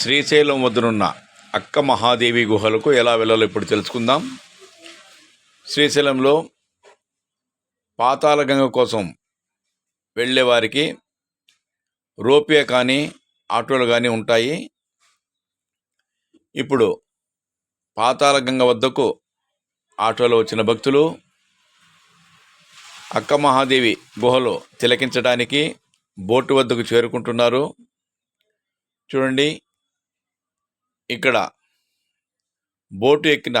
శ్రీశైలం వద్దనున్న అక్క మహాదేవి గుహలకు ఎలా వెళ్ళాలో ఇప్పుడు తెలుసుకుందాం. శ్రీశైలంలో పాతాళగంగ కోసం వెళ్ళేవారికి రోపియా కానీ ఆటోలు కానీ ఉంటాయి. ఇప్పుడు పాతాళగంగ వద్దకు ఆటోలో వచ్చిన భక్తులు అక్క మహాదేవి గుహలో తిలకించడానికి బోటు వద్దకు చేరుకుంటున్నారు. చూడండి ఇక్కడ బోటు ఎక్కిన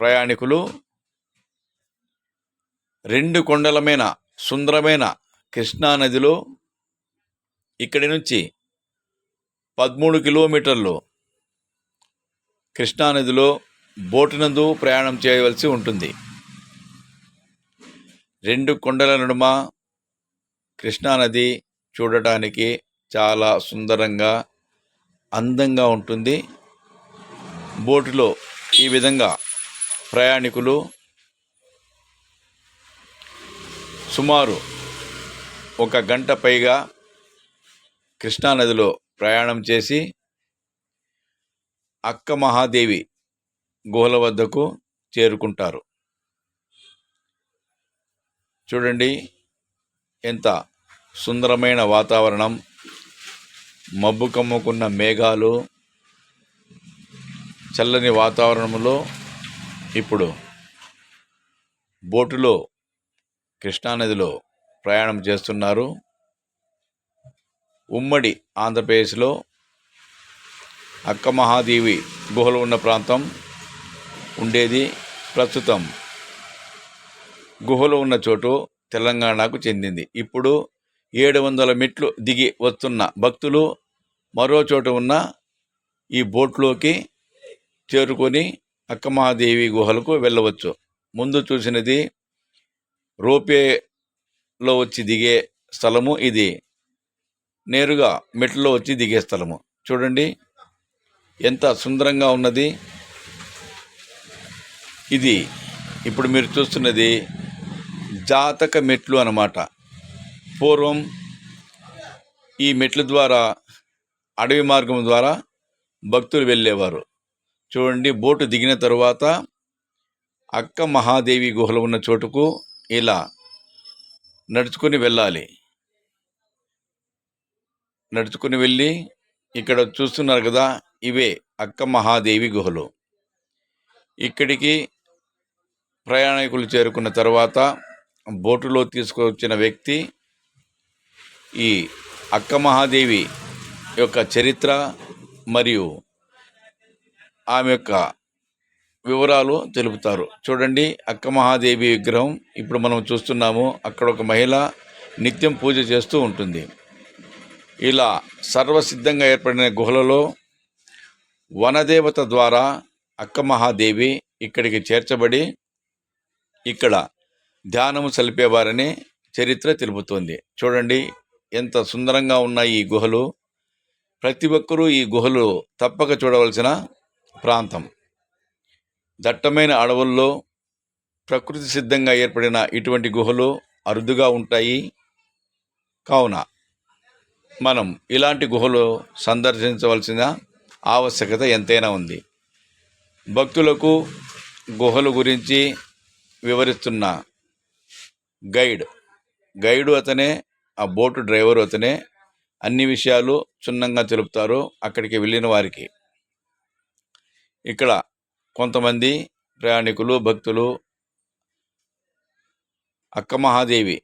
ప్రయాణికులు రెండు కొండలమైన సుందరమైన కృష్ణానదిలో ఇక్కడి నుంచి పదమూడు కిలోమీటర్లు కృష్ణానదిలో బోటునందు ప్రయాణం చేయవలసి ఉంటుంది. రెండు కొండల నడుమ కృష్ణానది చూడటానికి చాలా సుందరంగా అందంగా ఉంటుంది. బోటులో ఈ విధంగా ప్రయాణికులు సుమారు ఒక గంట పైగా కృష్ణానదిలో ప్రయాణం చేసి అక్క మహాదేవి గుహల వద్దకు చేరుకుంటారు. చూడండి ఎంత సుందరమైన వాతావరణం. మబ్బు కమ్ముకున్న మేఘాలు చల్లని వాతావరణంలో ఇప్పుడు బోటులో కృష్ణానదిలో ప్రయాణం చేస్తున్నారు. ఉమ్మడి ఆంధ్రప్రదేశ్లో అక్క మహాదేవి గుహలు ఉన్న ప్రాంతం ఉండేది. ప్రస్తుతం గుహలు ఉన్న చోటు తెలంగాణకు చెందింది. ఇప్పుడు ఏడు వందల మెట్లు దిగి వస్తున్న భక్తులు మరో చోట ఉన్న ఈ బోట్లోకి చేరుకొని అక్కమాదేవి గుహలకు వెళ్ళవచ్చు. ముందు చూసినది రోపేలో వచ్చి దిగే స్థలము ఇది. నేరుగా మెట్లో వచ్చి దిగే స్థలము. చూడండి ఎంత సుందరంగా ఉన్నది. ఇది ఇప్పుడు మీరు చూస్తున్నది జాతక మెట్లు అన్నమాట. పూర్వం ఈ మెట్ల ద్వారా అడవి మార్గం ద్వారా భక్తులు వెళ్ళేవారు. చూడండి బోటు దిగిన తరువాత అక్క మహాదేవి గుహలు ఉన్న చోటుకు ఇలా నడుచుకుని వెళ్ళాలి. నడుచుకుని వెళ్ళి ఇక్కడ చూస్తున్నారు కదా ఇవే అక్క మహాదేవి గుహలు. ఇక్కడికి ప్రయాణికులు చేరుకున్న తర్వాత బోటులో తీసుకొచ్చిన వ్యక్తి ఈ అక్క మహాదేవి యొక్క చరిత్ర మరియు ఆమె యొక్క వివరాలు తెలుపుతారు. చూడండి అక్క మహాదేవి విగ్రహం. ఇప్పుడు మనం చూస్తున్నాము అక్కడ ఒక మహిళ నిత్యం పూజ చేస్తూ ఉంటుంది. ఇలా సర్వసిద్ధంగా ఏర్పడిన గుహలలో వనదేవత ద్వారా అక్క మహాదేవి ఇక్కడికి చేర్చబడి ఇక్కడ ధ్యానము సలిపేవారని చరిత్ర తెలుపుతోంది. చూడండి ఎంత సుందరంగా ఉన్నాయి ఈ గుహలు. ప్రతి ఒక్కరూ ఈ గుహలు తప్పక చూడవలసిన ప్రాంతం. దట్టమైన అడవుల్లో ప్రకృతి సిద్ధంగా ఏర్పడిన ఇటువంటి గుహలు అరుదుగా ఉంటాయి. కావున మనం ఇలాంటి గుహలు సందర్శించవలసిన ఆవశ్యకత ఎంతైనా ఉంది. భక్తులకు గుహల గురించి వివరిస్తున్న గైడ్ గైడు అతనే ఆ బోటు డ్రైవర్ అతనే అన్ని విషయాలు క్షుణ్ణంగా తెలుపుతారు అక్కడికి వెళ్ళిన వారికి. ఇక్కడ కొంతమంది ప్రయాణికులు భక్తులు అక్క మహాదేవి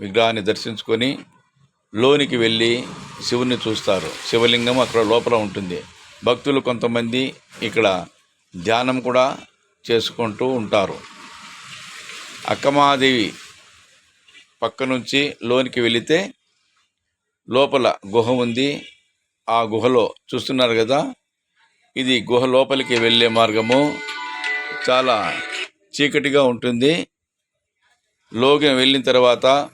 విగ్రహాన్ని దర్శించుకొని లోనికి వెళ్ళి శివుని చూస్తారు. శివలింగం అక్కడ లోపల ఉంటుంది. భక్తులు కొంతమంది ఇక్కడ ధ్యానం కూడా చేసుకుంటూ ఉంటారు. అక్కమహాదేవి పక్క నుంచి లోనికి వెళితే లోపల గుహ ఉంది. ఆ గుహలో చూస్తున్నారు కదా ఇది గుహ లోపలికి వెళ్ళే మార్గము. చాలా చీకటిగా ఉంటుంది. లోగిన వెళ్ళిన తర్వాత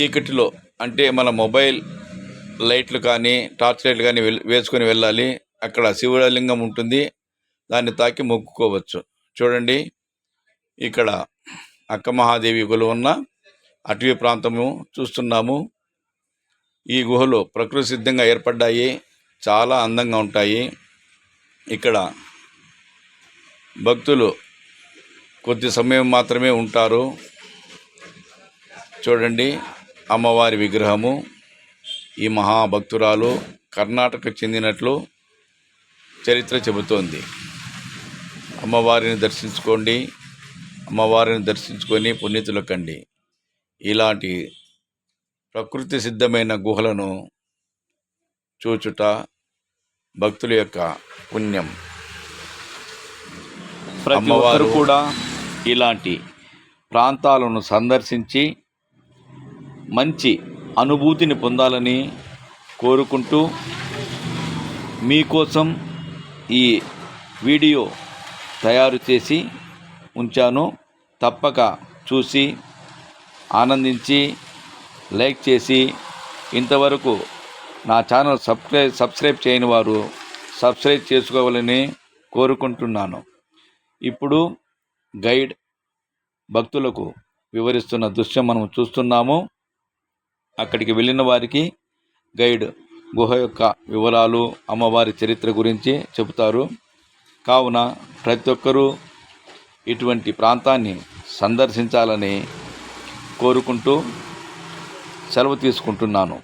చీకటిలో అంటే మన మొబైల్ లైట్లు కానీ టార్చ్ లైట్లు కానీ వేసుకొని వెళ్ళాలి. అక్కడ శివలింగం ఉంటుంది. దాన్ని తాకి మొక్కుకోవచ్చు. చూడండి. ఇక్కడ అక్క మహాదేవి గుహలు ఉన్న అటవీ ప్రాంతము చూస్తున్నాము. ఈ గుహలు ప్రకృతి సిద్ధంగా ఏర్పడ్డాయి. చాలా అందంగా ఉంటాయి. ఇక్కడ భక్తులు కొద్ది సమయం మాత్రమే ఉంటారు. చూడండి అమ్మవారి విగ్రహము ఈ మహాభక్తురాలు కర్ణాటకకు చెందినట్లు చరిత్ర చెబుతోంది. అమ్మవారిని దర్శించుకోండి అమ్మవారిని దర్శించుకొని పుణ్యతులకండి ఇలాంటి ప్రకృతి సిద్ధమైన గుహలను చూచుట భక్తుల యొక్క పుణ్యం. ప్రతి ఒక్కరు కూడా ఇలాంటి ప్రాంతాలను సందర్శించి మంచి అనుభూతిని పొందాలని కోరుకుంటూ మీకోసం ఈ వీడియో తయారు చేసి ఉంచాను. తప్పక చూసి ఆనందించి లైక్ చేసి ఇంతవరకు నా ఛానల్ సబ్స్క్రైబ్ సబ్స్క్రైబ్ చేయని వారు సబ్స్క్రైబ్ చేసుకోవాలని కోరుకుంటున్నాను. ఇప్పుడు గైడ్ భక్తులకు వివరిస్తున్న దృశ్యం మనం చూస్తున్నాము. అక్కడికి వెళ్ళిన వారికి గైడ్ గుహ యొక్క వివరాలు అమ్మవారి చరిత్ర గురించి చెబుతారు. కావున ప్రతి ఒక్కరూ ఇటువంటి ప్రాంతాన్ని సందర్శించాలని కోరుకుంటూ సెలవు తీసుకుంటున్నాను.